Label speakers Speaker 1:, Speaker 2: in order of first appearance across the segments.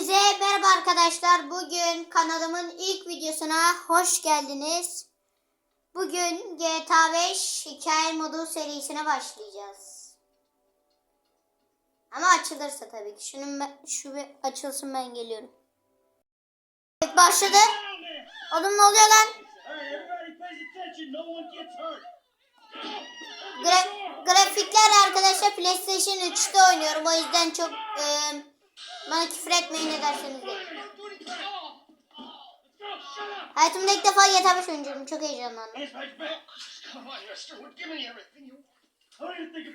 Speaker 1: Hepinize merhaba arkadaşlar. Bugün kanalımın ilk videosuna hoş geldiniz. Bugün GTA 5 hikaye modu serisine başlayacağız. Ama açılırsa tabii ki. Şunun şu bir açılsın ben geliyorum. Evet başladı. Oğlum ne oluyor lan? Gra- grafikler arkadaşlar PlayStation 3'te oynuyorum. O yüzden çok e, bana küfür etmeyin ne
Speaker 2: de.
Speaker 1: Hayatımda ilk defa yetermiş oyuncuyum. Çok heyecanlandım.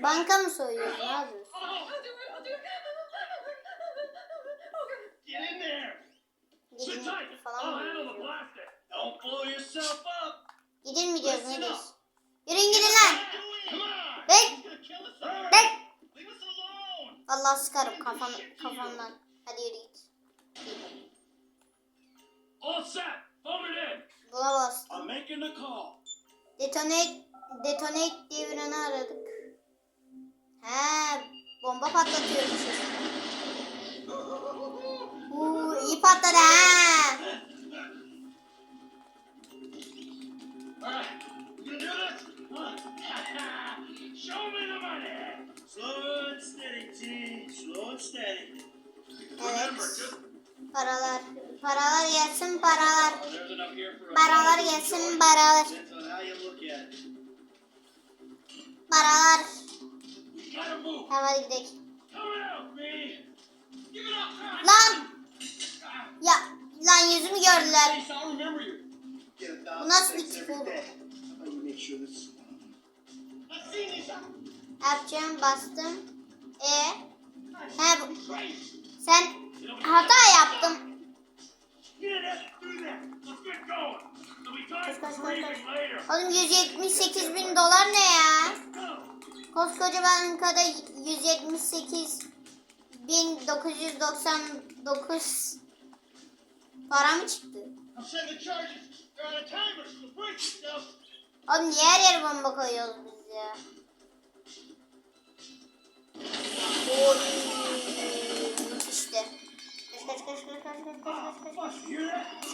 Speaker 1: Banka mı soyuyorsun? Ne yapıyorsun? Gidin falan mı? Gidin mi diyorsun? Ne
Speaker 2: diyorsun?
Speaker 1: Yürüyün gidin lan. Allah sıkarım kafam, kafamdan. Hadi yürü git.
Speaker 2: All set. İn.
Speaker 1: Buna bas.
Speaker 2: I'm making the call.
Speaker 1: Detonate, detonate diye birini aradık. He, bomba patlatıyormuşuz. Uuu iyi patladı ha. Paralar. Paralar gelsin paralar. Paralar gelsin paralar. Paralar. Tamam hadi gidelim. Lan! Ya lan yüzümü gördüler. Bu nasıl bir tip oldu? Yapacağım bastım. E. He, sen hata yaptım. Koş koş koş. Oğlum 178 bin dolar ne ya? Koskoca bankada 178 bin 999 para mı çıktı? Oğlum niye her yere bomba koyuyoruz biz ya? Oy. Koş koş koş koş koş koş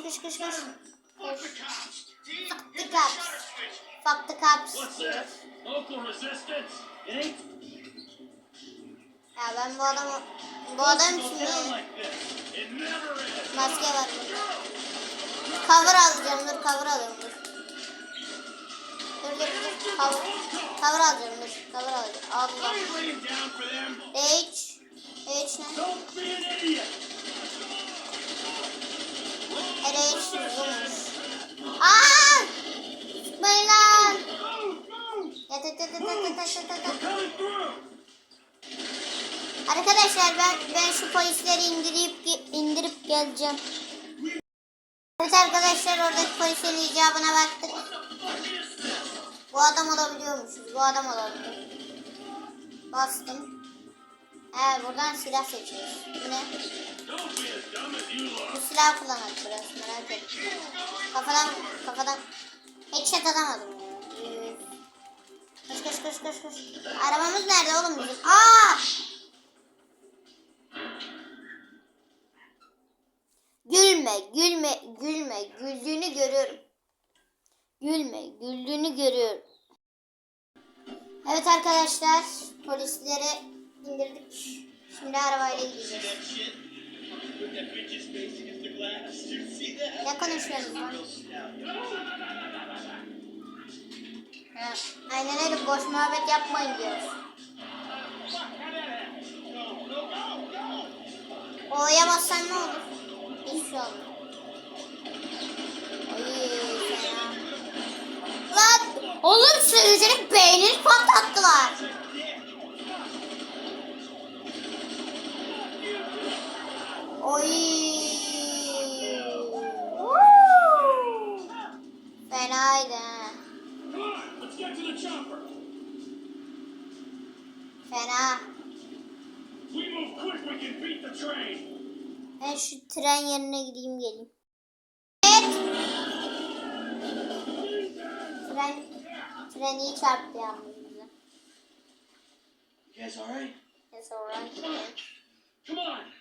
Speaker 1: koş koş koş. Koş koş koş koş.
Speaker 2: Fuck the cops.
Speaker 1: Fuck the cops. Ya ben bu adamı bu adam
Speaker 2: is.
Speaker 1: maske var. Cover alacağım dur cover alıyorum dur. Dur dur dur cover, cover alacağım dur cover alacağım. Allah. H. H ne? nereye sürdünüz? Aaa! Sıkmayın lan! Yat yat yat yat Arkadaşlar ben ben şu polisleri indirip indirip geleceğim. Evet arkadaşlar oradaki polisin icabına baktık. Bu adam olabiliyormuş. Bu adam olabilir. Bastım. Evet buradan silah seçiyoruz. Bu. Bu silah kullanmak biraz merak ettim. Kafadan kafadan headshot atamadım. Ee, Koş koş koş koş koş. Arabamız nerede oğlum bizim? Aa! Gülme, gülme, gülme. Güldüğünü görüyorum. Gülme, güldüğünü görüyorum. Evet arkadaşlar, polisleri indirdik. Şimdi arabayla gideceğiz. Ne konuşuyorsun? Aynen öyle boş muhabbet yapmayın diyoruz. Olaya bassan ne olur? Hiçbir şey olmaz. Lan! Oğlum senin beynini patlattılar.
Speaker 2: Beat the train.
Speaker 1: Ben şu tren yerine gideyim geleyim. Evet. Tren, tren iyi çarptı.
Speaker 2: You guys alright?
Speaker 1: It's alright.
Speaker 2: Come on.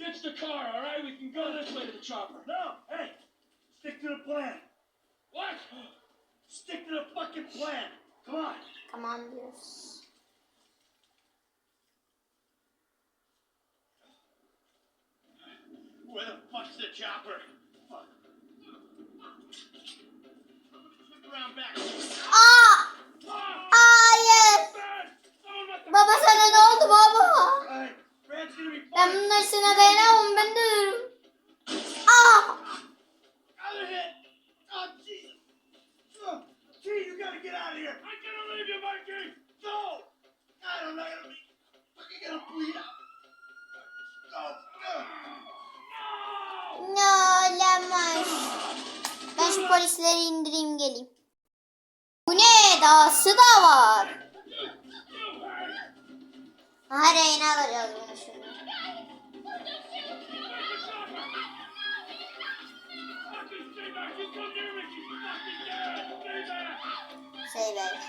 Speaker 2: Get Ditch the car, all right? We can go this way to the chopper. No, hey, stick to the plan. What? Stick to the fucking plan. Come on.
Speaker 1: Tamam diyoruz.
Speaker 2: Where the fuck's the chopper? Fuck. Look around back. Ah!
Speaker 1: polisleri indireyim geleyim. Bu ne? Dağısı da var. Aha Reyna alacağız bunu şimdi. Seyber.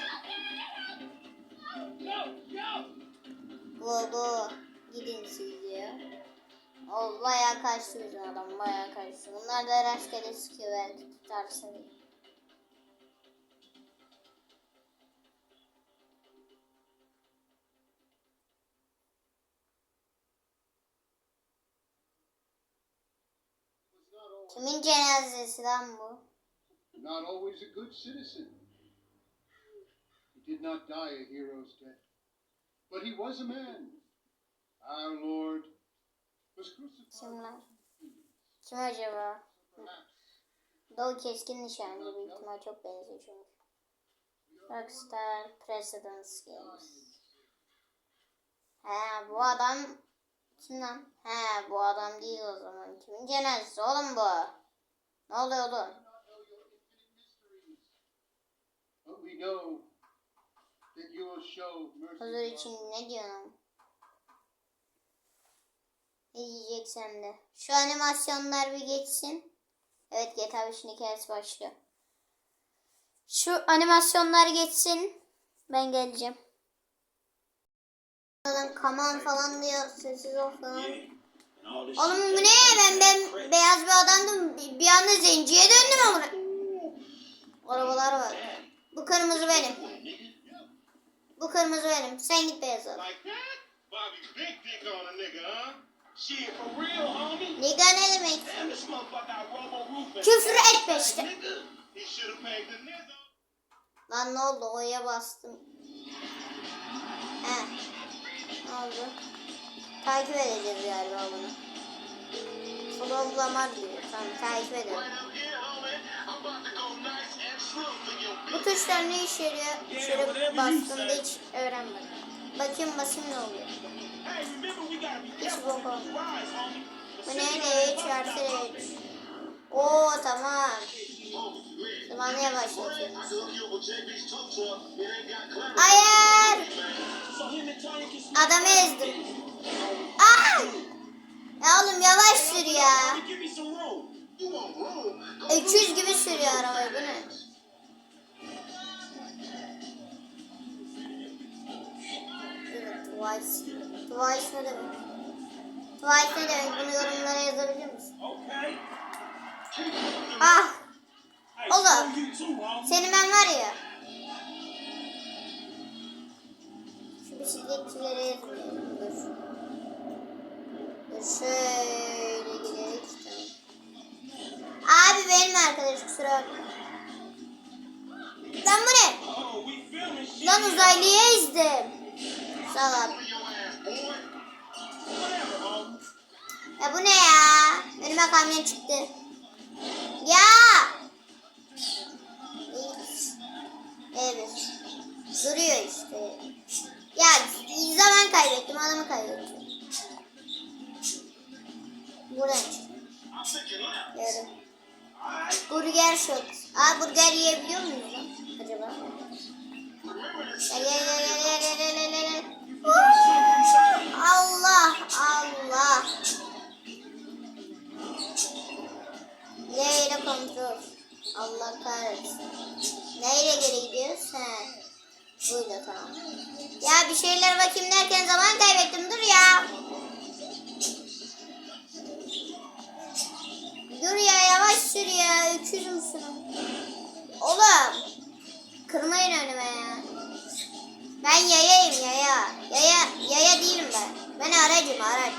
Speaker 2: Go go.
Speaker 1: Gidin siz diyor. O bayağı bizim adam bayağı kaçtı. Bunlar da rastgele sıkıyor belki tutarsın diye. Kimin cenazesi lan bu?
Speaker 3: not always a good citizen. He did not die a hero's death, but he was a man. Our Lord.
Speaker 1: Kimler? Kim acaba? Doğu keskin nişancı büyük ihtimal çok benziyor çünkü. Rockstar Precedence Games. He bu adam kim lan? He bu adam değil o zaman. Kimin cenazesi oğlum bu? Ne oluyor oğlum?
Speaker 3: not know your infinite mysteries, but we know that you will show mercy.
Speaker 1: Huzur
Speaker 3: to
Speaker 1: için
Speaker 3: our-
Speaker 1: ne diyorsun? Ne diyeceksen de. Şu animasyonlar bir geçsin. Evet GTA 5'in hikayesi başlıyor. Şu animasyonlar geçsin. Ben geleceğim. Adam kaman falan diyor. Sessiz ol falan. Oğlum bu ne? Ben, ben beyaz bir adamdım. Bir anda zenciye döndüm ama. Arabalar var. Bu kırmızı benim. Bu kırmızı benim. Sen git beyaz al.
Speaker 2: Nigga
Speaker 1: ne demek? Küfür etme işte. Lan ne oldu? O'ya bastım. He. Ne oldu? Takip edeceğiz galiba bunu. Flowlama diyor. Tamam takip edelim. Bu tuşlar ne işe yarıyor? Şöyle bastığımda hiç öğrenmedim. Bakayım basayım ne oluyor.
Speaker 2: Üç boku.
Speaker 1: Bu neydi? Üç artı üç. Oo tamam. Zamanla başlatıyoruz. Hayır. Adamı ezdim. Ah! Ya oğlum yavaş sür ya. 300 gibi sürüyor arabayı bu ne? Twice. Twice ne demek? Twice ne demek? Bunu yorumlara yazabilir misin? Ah!
Speaker 2: Homie.
Speaker 1: Seni ben var ya. Şu bisikletçilere yazmayalım. Dur. Dur şöyle gidelim. Abi benim arkadaş kusura bakma. Lan bu ne?
Speaker 2: Oh.
Speaker 1: Lan uzaylıya ezdim.
Speaker 2: Whatever, homie.
Speaker 1: Ya bu ne ya? Önüme kamyon çıktı. Ya! Evet. Duruyor işte. Ya zaman kaybettim, adamı kaybettim. Buradan çık.
Speaker 2: I'm thinking left.
Speaker 1: Yarım. Burger shot. Aa burger yiyebiliyor muyuz lan acaba? Gel gel gel gel gel gel Allah Allah. Neyle kontrol? Allah kahretsin. Neyle geri gidiyoruz? He. Buydu tamam. Ya bir şeyler bakayım derken zaman kaybettim. Dur ya. Dur ya yavaş sür ya. Öküzüm şunu. Oğlum. Kırmayın önüme ya. Ben yayayım yaya. Yaya yaya değilim ben. Ben aracım araç.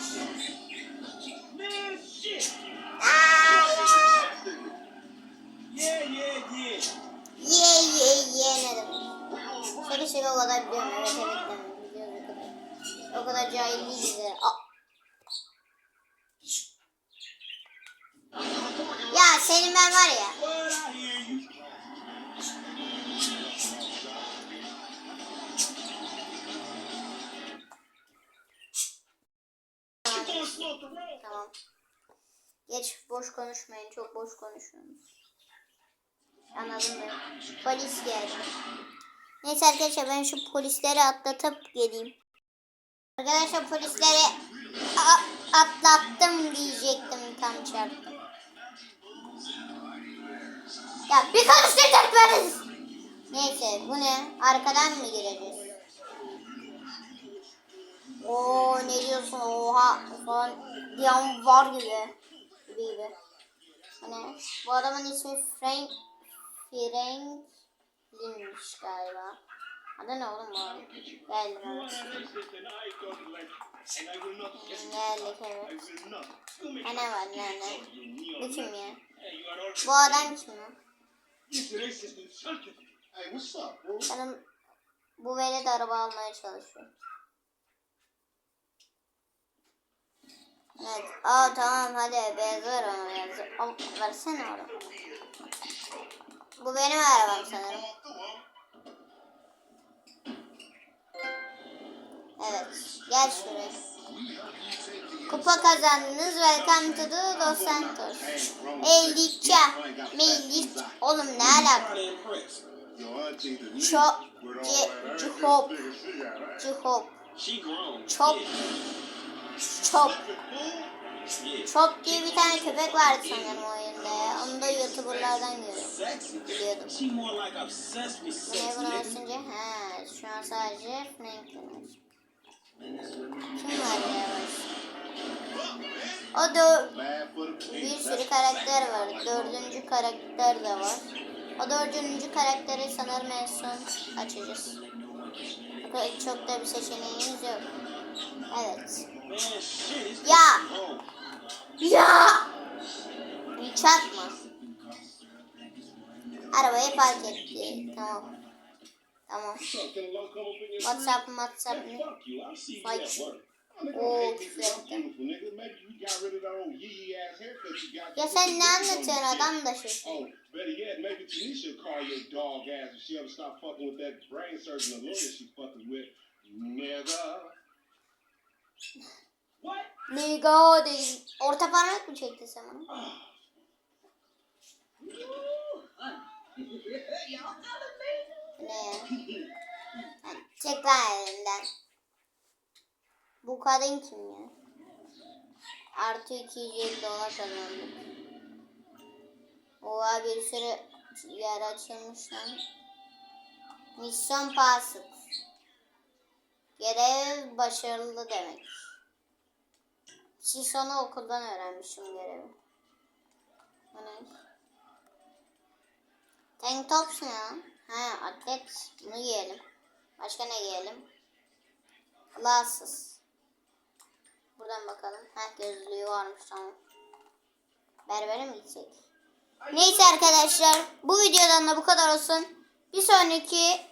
Speaker 1: Ye ye ye ne demek? Şaka şaka o kadar biliyorum. Evet evet demek. Biliyorum o kadar. O kadar cahil değiliz. Ya senin ben var ya. Tamam. Geç boş konuşmayın. Çok boş konuşuyorsunuz. Anladın mı? Polis geldi. Neyse arkadaşlar ben şu polisleri atlatıp geleyim. Arkadaşlar polisleri atlattım diyecektim tam çarptım. Ya bir konuşturacak beni. Neyse bu ne? Arkadan mı gireceğiz? Oo ne diyorsun oha falan diyen var gibi. Gibi gibi. Bu adamın ismi Frank Franklin'miş galiba. Adı ne oğlum bu? Geldim evet. Geldik evet. Ha ne var ne ne? Bu kim ya? Bu adam kim ya? Benim bu velet araba almaya çalışıyor. Evet. Aa tamam hadi ona beyaz. Al, versene onu. Bu benim arabam sanırım. Evet. Gel şuraya. Kupa kazandınız. Welcome to the Los Santos. Eldiçe. Meylik. Oğlum ne alaka? Çok. Cihop. Cihop. Çok. Çok. Çok diye bir tane köpek vardı sanırım oyunda ya. Onu da youtuberlardan görüyorum. Biliyordum.
Speaker 2: She more like obsessed with
Speaker 1: Bu ne
Speaker 2: sex,
Speaker 1: bunu basınca? Ha, şu an sadece Franklin var. Kim var ya? O da bir sürü karakter var. Dördüncü karakter de var. O dördüncü karakteri sanırım en son açacağız. Çok da bir seçeneğimiz yok. Evet. Ya! Ya! Hiç atma. Arabayı park etti. Tamam. Tamam. WhatsApp, WhatsApp Fight. Oo küfür ettim. Ya sen ne anlatıyorsun adam da şey.
Speaker 3: Better yet, maybe Tanisha call your dog ass if she ever stop fucking with that brain surgeon lawyer she fucking with. Nigga.
Speaker 1: Liga dedi. Orta parmak mı çekti sen? Bu ne ya? Çek lan elimden. Bu kadın kim ya? Artı 250 dolar kazandık. Oha bir sürü yer açılmış lan. Misyon passed. Görev başarılı demek. Sison'u okuldan öğrenmişim görevi. Bu ne? Tank tops ne ya? Ha atlet. Bunu giyelim. Başka ne giyelim? Glasses. Buradan bakalım. Ha gözlüğü varmış tamam. Berbere mi gitsek? Neyse arkadaşlar. Bu videodan da bu kadar olsun. Bir sonraki